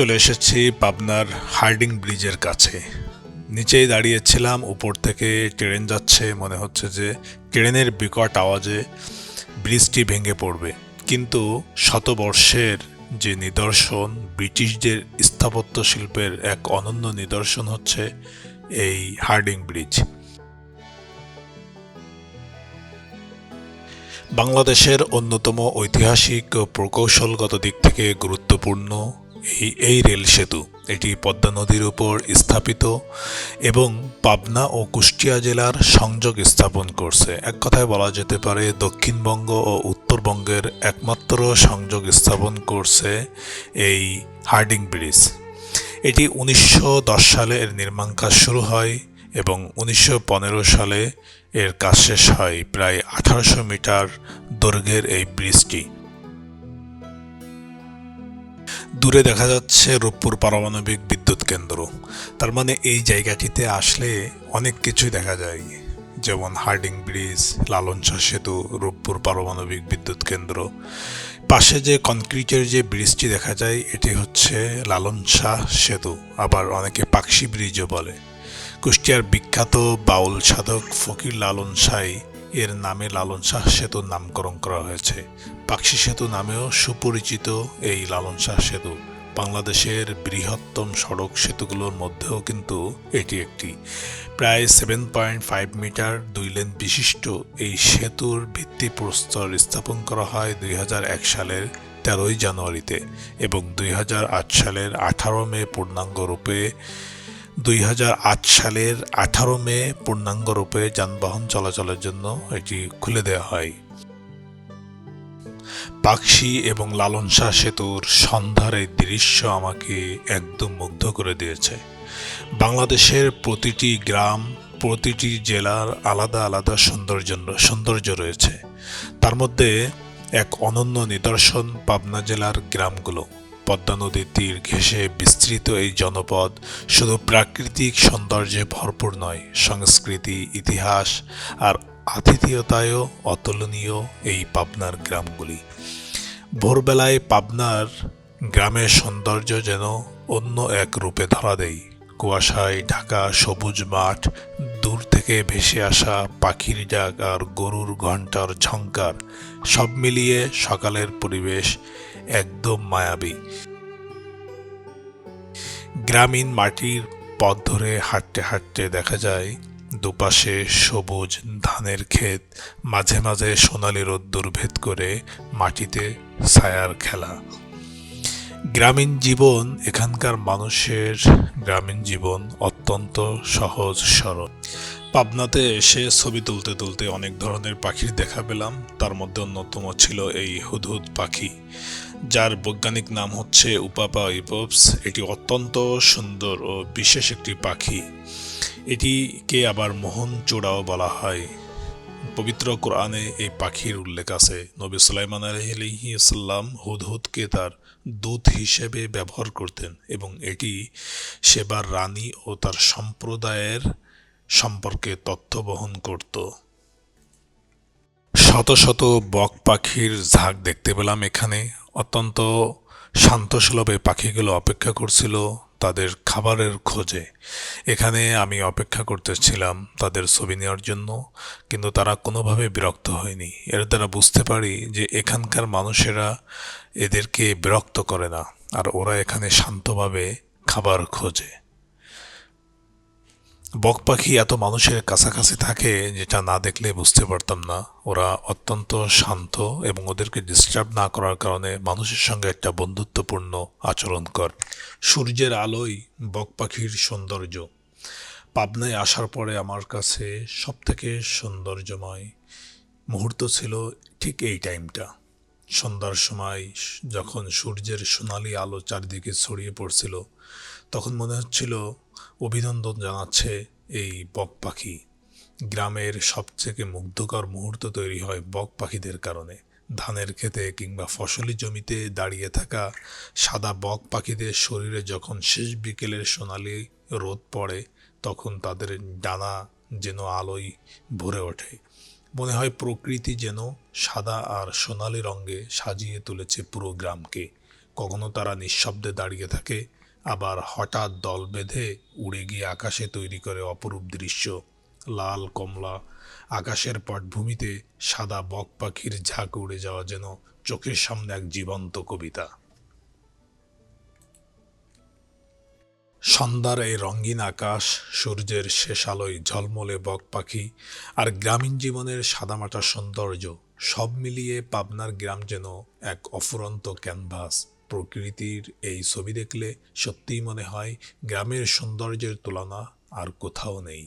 চলে এসেছি পাবনার হার্ডিং ব্রিজের কাছে। নিচেই দাঁড়িয়েছিলাম, উপর থেকে ট্রেন যাচ্ছে, মনে হচ্ছে যে ট্রেনের বিকট আওয়াজে ব্রিজটি ভেঙে পড়বে। কিন্তু শতবর্ষের যে নিদর্শন, ব্রিটিশদের স্থাপত্য শিল্পের এক অনন্য নিদর্শন হচ্ছে এই হার্ডিং ব্রিজ। বাংলাদেশের অন্যতম ঐতিহাসিক প্রকৌশলগত দিক থেকে গুরুত্বপূর্ণ এই এই রেল সেতু, এটি পদ্মা নদীর উপর স্থাপিত এবং পাবনা ও কুষ্টিয়া জেলার সংযোগ স্থাপন করছে। এক কথায় বলা যেতে পারে, দক্ষিণবঙ্গ ও উত্তরবঙ্গের একমাত্র সংযোগ স্থাপন করছে এই হার্ডিং ব্রিজ। এটি উনিশশো দশ সালে এর নির্মাণ কাজ শুরু হয় এবং উনিশশো পনেরো সালে এর কাজ শেষ হয়। প্রায় আঠারোশো মিটার দৈর্ঘ্যের এই ব্রিজটি। দূরে দেখা যাচ্ছে রূপপুর পারমাণবিক বিদ্যুৎ কেন্দ্র। তার মানে এই জায়গাটিতে আসলে অনেক কিছুই দেখা যায়। যেমন হার্ডিং ব্রিজ লালনসা সেতু, রূপপুর পারমাণবিক বিদ্যুৎ কেন্দ্র। পাশে যে কনক্রিটের যে ব্রিজটি দেখা যায়, এটি হচ্ছে লালন শাহ সেতু, আবার অনেকে পাকশি ব্রিজও বলে। কুষ্টিয়ার বিখ্যাত বাউল সাধক ফকির লালন শাহ এর নামে লালন শাহ সেতুর নামকরণ করা হয়েছে। পাকশি সেতু নামেও সুপরিচিত এই লালন শাহ সেতু। বাংলাদেশের বৃহত্তম সড়ক সেতুগুলোর মধ্যেও কিন্তু এটি একটি। প্রায় সেভেন পয়েন্ট ফাইভ মিটার দুই লেন বিশিষ্ট এই সেতুর ভিত্তিপ্রস্তর স্থাপন করা হয় দুই সালের তেরোই জানুয়ারিতে এবং দুই হাজার আট সালের আঠারো মে পূর্ণাঙ্গ রূপে দুই হাজার আট সালের আঠারো মে পূর্ণাঙ্গ রূপে যানবাহন চলাচলের জন্য এটি খুলে দেওয়া হয়। পাকশি এবং লালন শাহ সেতুর সন্ধ্যার এই দৃশ্য আমাকে একদম মুগ্ধ করে দিয়েছে। বাংলাদেশের প্রতিটি গ্রাম, প্রতিটি জেলার আলাদা আলাদা সৌন্দর্য সৌন্দর্য রয়েছে। তার মধ্যে এক অনন্য নিদর্শন পাবনা জেলার গ্রামগুলো। পদ্মা নদীর তীর ঘেঁষে বিস্তৃত এই জনপদ শুধু প্রাকৃতিক সৌন্দর্যে ভরপুর নয়, সংস্কৃতি, ইতিহাস আর আতিথেয়তায়ও অতুলনীয় এই পাবনার গ্রামগুলি। ভোরবেলায় পাবনার গ্রামের সৌন্দর্য যেন অন্য এক রূপে ধরা দেয়। কুয়াশায় ঢাকা সবুজ মাঠ, দূর থেকে ভেসে আসা পাখির ডাক আর গরুর ঘণ্টার ঝঙ্কার সব মিলিয়ে সকালের পরিবেশ একদম মায়াবী। গ্রামীণ মাটির পথ ধরে হাঁটতে হাঁটতে দেখা যায়, দুপাশে সবুজ ধানের ক্ষেত, মাঝে মাঝে সোনালি রোদ্দুর ভেদ করে মাটিতে ছায়ার খেলা। গ্রামীণ জীবন, এখানকার মানুষের গ্রামীণ জীবন অত্যন্ত সহজ সরল। পাবনাতে এসে ছবি তুলতে তুলতে অনেক ধরনের পাখির দেখা পেলাম, তার মধ্যে অন্যতম ছিল এই হুদহুদ পাখি। যার বৈজ্ঞানিক নাম হচ্ছে উপাপা ইপপস এটি অত্যন্ত সুন্দর ও বিশেষ একটি পাখি। এটিকে আবার মোহন চূড়াও বলা হয়। পবিত্র কোরআনে এই পাখির উল্লেখ আছে। নবী সুলাইমান আলহিসাল্লাম হুদহুদকে তার দূত হিসেবে ব্যবহার করতেন এবং এটি সেবার রানী ও তার সম্প্রদায়ের সম্পর্কে তথ্য বহন করত। শত শত বক পাখির ঝাঁক দেখতে পেলাম এখানে। অত্যন্ত শান্তসুলভে পাখিগুলো অপেক্ষা করছিল তাদের খাবারের খোঁজে। এখানে আমি অপেক্ষা করতেছিলাম তাদের ছবি নেওয়ার জন্য, কিন্তু তারা কোনোভাবে বিরক্ত হয়নি। এর দ্বারা বুঝতে পারি যে এখানকার মানুষেরা এদেরকে বিরক্ত করে না, আর ওরা এখানে শান্তভাবে খাবার খোঁজে। বক পাখি এত মানুষের কাছাকাছি থাকে যেটা না দেখলে বুঝতে পারতাম না। ওরা অত্যন্ত শান্ত এবং ওদেরকে ডিস্টার্ব না করার কারণে মানুষের সঙ্গে একটা বন্ধুত্বপূর্ণ আচরণ কর। সূর্যের আলোয় বক পাখির সৌন্দর্য। পাবনায় আসার পরে আমার কাছে সবথেকে সৌন্দর্যময় মুহূর্ত ছিল ঠিক এই টাইমটা সন্ধ্যার সময় যখন সূর্যের সোনালি আলো চারদিকে ছড়িয়ে পড়ছিল, তখন মনে হচ্ছিল অভিনন্দন জানাচ্ছে এই বক পাখি। গ্রামের সবথেকে মুগ্ধকর মুহূর্ত তৈরি হয় বক পাখিদের কারণে। ধানের খেতে কিংবা ফসলি জমিতে দাঁড়িয়ে থাকা সাদা বক পাখিদের শরীরে যখন শেষ বিকেলের সোনালি রোদ পড়ে, তখন তাদের ডানা যেন আলোয় ভরে ওঠে। মনে হয় প্রকৃতি যেন সাদা আর সোনালি রঙে সাজিয়ে তুলেছে পুরো গ্রামকে। কখনো তারা নিঃশব্দে দাঁড়িয়ে থাকে আবার হঠাৎ দল বেঁধে উড়ে গিয়ে আকাশে তৈরি করে অপরূপ দৃশ্য। লাল কমলা, আকাশের পটভূমিতে সাদা বক পাখির ঝাঁক উড়ে যাওয়া যেন চোখের সামনে এক জীবন্ত কবিতা। সন্ধ্যার এই রঙিন আকাশ, সূর্যের শেষ আলোয় ঝলমলে বক পাখি আর গ্রামীণ জীবনের সাদামাটা সৌন্দর্য সব মিলিয়ে পাবনার গ্রাম যেন এক অফুরন্ত ক্যানভাস। প্রকৃতির এই ছবি দেখলে সত্যিই মনে হয় গ্রামের সৌন্দর্যের তুলনা আর কোথাও নেই।